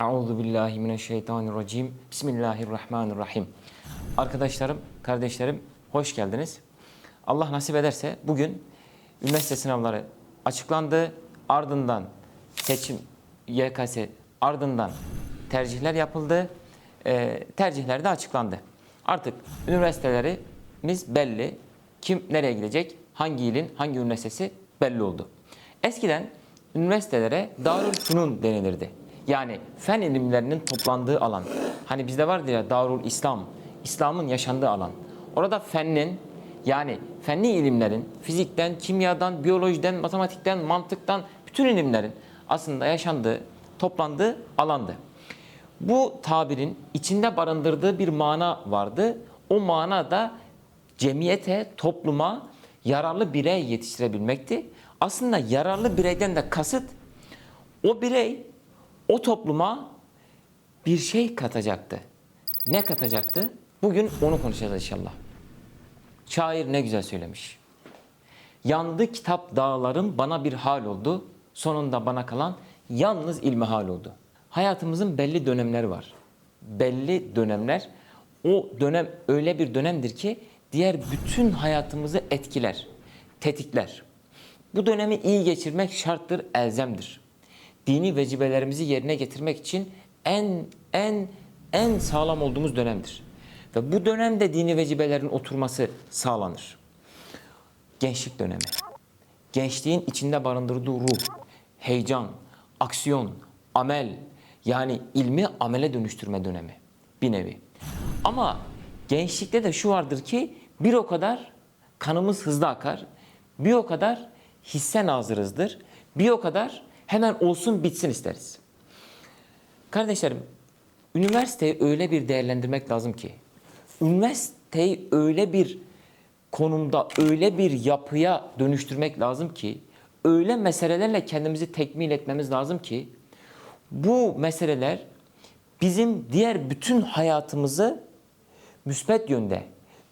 Euzu billahi mineşşeytanirracim. Bismillahirrahmanirrahim. Arkadaşlarım, kardeşlerim hoş geldiniz. Allah nasip ederse bugün üniversite sınavları açıklandı. Ardından seçim YKS ardından tercihler yapıldı. Ee, tercihler de açıklandı. Artık üniversitelerimiz belli. Kim nereye gidecek? Hangi ilin, hangi üniversitesi belli oldu. Eskiden üniversitelere Darül Fünun denilirdi. Yani fen ilimlerinin toplandığı alan. Hani bizde vardı ya Darül İslam, İslam'ın yaşandığı alan. Orada fennin yani fenli ilimlerin fizikten, kimyadan, biyolojiden, matematikten, mantıktan bütün ilimlerin aslında yaşandığı, toplandığı alandı. Bu tabirin içinde barındırdığı bir mana vardı. O mana da cemiyete, topluma yararlı birey yetiştirebilmekti. Aslında yararlı bireyden de kasıt o birey o topluma bir şey katacaktı. Ne katacaktı? Bugün onu konuşacağız inşallah. Şair ne güzel söylemiş. Yandı kitap dağlarım bana bir hal oldu. Sonunda bana kalan yalnız ilmihal oldu. Hayatımızın belli dönemleri var. Belli dönemler. O dönem öyle bir dönemdir ki diğer bütün hayatımızı etkiler, tetikler. Bu dönemi iyi geçirmek şarttır, elzemdir. Dini vecibelerimizi yerine getirmek için en en en sağlam olduğumuz dönemdir. Ve bu dönemde dini vecibelerin oturması sağlanır. Gençlik dönemi. Gençliğin içinde barındırdığı ruh, heyecan, aksiyon, amel yani ilmi amele dönüştürme dönemi bir nevi. Ama gençlikte de şu vardır ki bir o kadar kanımız hızlı akar, bir o kadar hisse nazırızdır, bir o kadar hemen olsun bitsin isteriz. Kardeşlerim, üniversiteyi öyle bir değerlendirmek lazım ki, üniversiteyi öyle bir konumda, öyle bir yapıya dönüştürmek lazım ki, öyle meselelerle kendimizi tekmil etmemiz lazım ki, bu meseleler bizim diğer bütün hayatımızı müsbet yönde,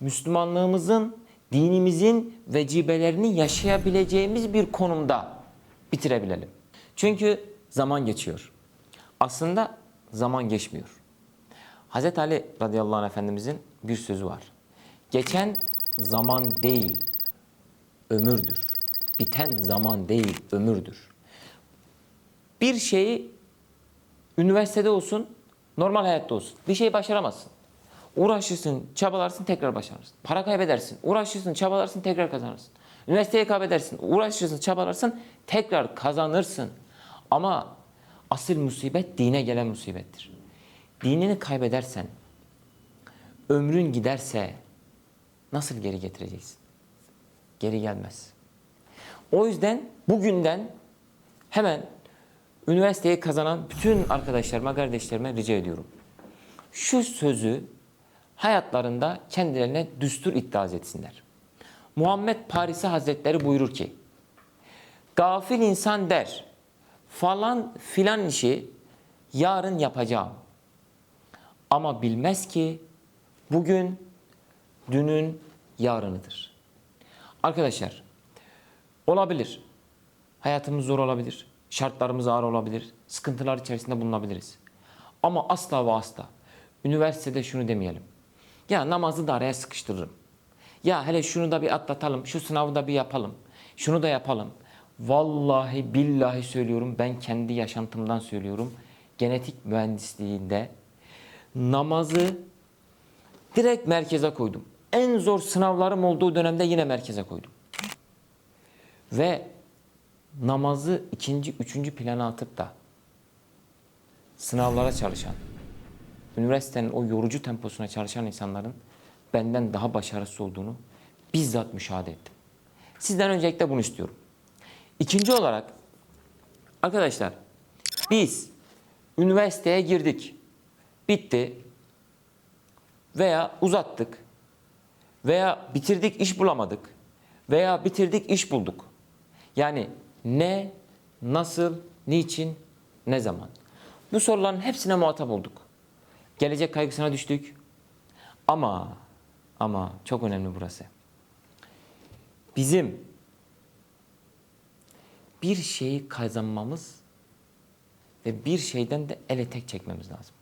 Müslümanlığımızın, dinimizin vecibelerini yaşayabileceğimiz bir konumda bitirebilelim. Çünkü zaman geçiyor. Aslında zaman geçmiyor. Hz. Ali radıyallahu anh efendimizin bir sözü var. Geçen zaman değil, ömürdür. Biten zaman değil, ömürdür. Bir şeyi üniversitede olsun, normal hayatta olsun. Bir şey başaramazsın. Uğraşırsın, çabalarsın, tekrar başarırsın. Para kaybedersin, uğraşırsın, çabalarsın, tekrar kazanırsın. Üniversiteyi kaybedersin, uğraşırsın, çabalarsın, tekrar kazanırsın. Ama asıl musibet dine gelen musibettir. Dinini kaybedersen, ömrün giderse nasıl geri getireceksin? Geri gelmez. O yüzden bugünden hemen üniversiteyi kazanan bütün arkadaşlarıma, kardeşlerime rica ediyorum. Şu sözü hayatlarında kendilerine düstur iddia etsinler. Muhammed Parisi Hazretleri buyurur ki, gafil insan der, falan filan işi yarın yapacağım. Ama bilmez ki bugün dünün yarınıdır. Arkadaşlar, olabilir. Hayatımız zor olabilir. Şartlarımız ağır olabilir. Sıkıntılar içerisinde bulunabiliriz. Ama asla ve asla üniversitede şunu demeyelim. Ya namazı da araya sıkıştırırım. Ya hele şunu da bir atlatalım, şu sınavı da bir yapalım. Şunu da yapalım. Vallahi billahi söylüyorum, ben kendi yaşantımdan söylüyorum. Genetik mühendisliğinde namazı direkt merkeze koydum. En zor sınavlarım olduğu dönemde yine merkeze koydum. Ve namazı ikinci, üçüncü plana atıp da sınavlara çalışan, üniversitenin o yorucu temposuna çalışan insanların benden daha başarısız olduğunu bizzat müşahede ettim. Sizden öncelikle bunu istiyorum. İkinci olarak arkadaşlar biz üniversiteye girdik. Bitti. Veya uzattık. Veya bitirdik iş bulamadık. Veya bitirdik iş bulduk. Yani ne, nasıl, niçin, ne zaman? Bu soruların hepsine muhatap olduk. Gelecek kaygısına düştük. Ama ama çok önemli burası. Bizim bir şeyi kazanmamız ve bir şeyden de ele tek çekmemiz lazım.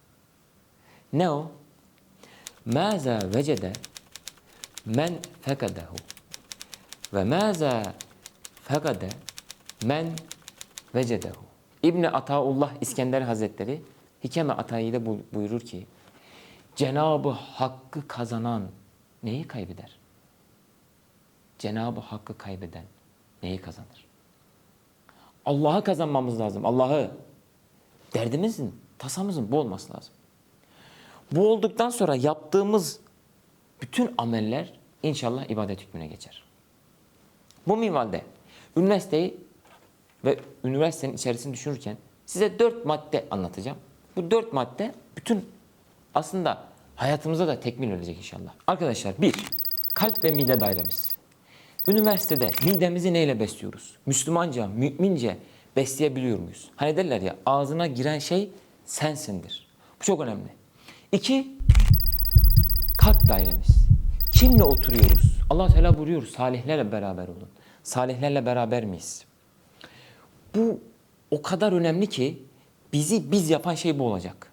Ne o? Maza vecede men fekadehu ve maza fekade men vecedehu. İbni Ataullah İskender Hazretleri Hikeme Atayi'de bu- buyurur ki Cenabı Hakk'ı kazanan neyi kaybeder? Cenabı Hakk'ı kaybeden neyi kazanır? Allah'ı kazanmamız lazım. Allah'ı. Derdimizin, tasamızın bu olması lazım. Bu olduktan sonra yaptığımız bütün ameller inşallah ibadet hükmüne geçer. Bu minvalde üniversiteyi ve üniversitenin içerisini düşünürken size dört madde anlatacağım. Bu dört madde bütün aslında hayatımıza da tekmil olacak inşallah. Arkadaşlar bir, kalp ve mide dairemiz. Üniversitede midemizi neyle besliyoruz? Müslümanca, mümince besleyebiliyor muyuz? Hani derler ya ağzına giren şey sensindir. Bu çok önemli. İki, kalp dairemiz. Kimle oturuyoruz? Allah Teala buyuruyor salihlerle beraber olun. Salihlerle beraber miyiz? Bu o kadar önemli ki bizi biz yapan şey bu olacak.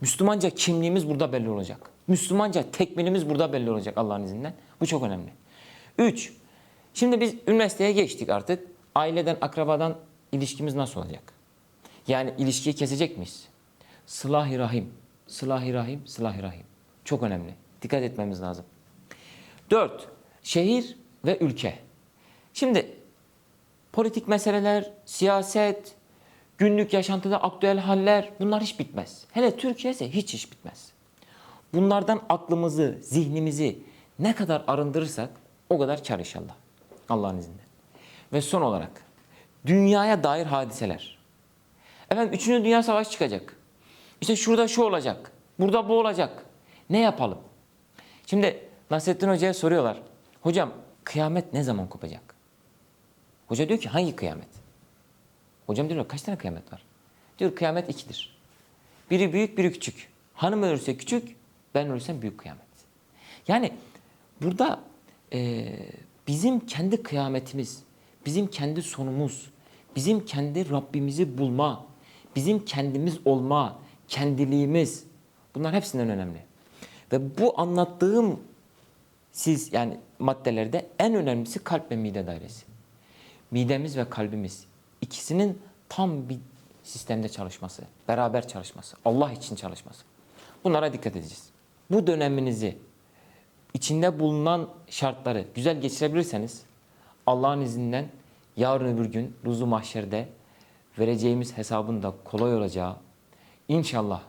Müslümanca kimliğimiz burada belli olacak. Müslümanca tekmelimiz burada belli olacak Allah'ın izniyle. Bu çok önemli. Üç, şimdi biz üniversiteye geçtik artık. Aileden, akrabadan ilişkimiz nasıl olacak? Yani ilişkiyi kesecek miyiz? Sılah-ı rahim, sılah-ı rahim, sılah-ı rahim. Çok önemli. Dikkat etmemiz lazım. Dört, şehir ve ülke. Şimdi politik meseleler, siyaset, günlük yaşantıda aktüel haller bunlar hiç bitmez. Hele Türkiye ise hiç hiç bitmez. Bunlardan aklımızı, zihnimizi ne kadar arındırırsak o kadar kar inşallah. Allah'ın izniyle. Ve son olarak dünyaya dair hadiseler. Efendim 3. Dünya Savaşı çıkacak. İşte şurada şu olacak. Burada bu olacak. Ne yapalım? Şimdi Nasrettin Hoca'ya soruyorlar. Hocam kıyamet ne zaman kopacak? Hoca diyor ki hangi kıyamet? Hocam diyor kaç tane kıyamet var? Diyor kıyamet ikidir. Biri büyük biri küçük. Hanım ölürse küçük, ben ölürsem büyük kıyamet. Yani burada e, bizim kendi kıyametimiz, bizim kendi sonumuz, bizim kendi Rabbimizi bulma, bizim kendimiz olma, kendiliğimiz bunlar hepsinden önemli. Ve bu anlattığım siz yani maddelerde en önemlisi kalp ve mide dairesi. Midemiz ve kalbimiz ikisinin tam bir sistemde çalışması, beraber çalışması, Allah için çalışması. Bunlara dikkat edeceğiz. Bu döneminizi içinde bulunan şartları güzel geçirebilirseniz Allah'ın izninden yarın öbür gün ruzu mahşerde vereceğimiz hesabın da kolay olacağı inşallah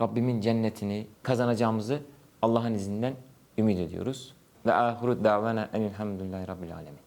Rabbimin cennetini kazanacağımızı Allah'ın izninden ümit ediyoruz. Ve ahiru davana enilhamdülillahi rabbil alemin.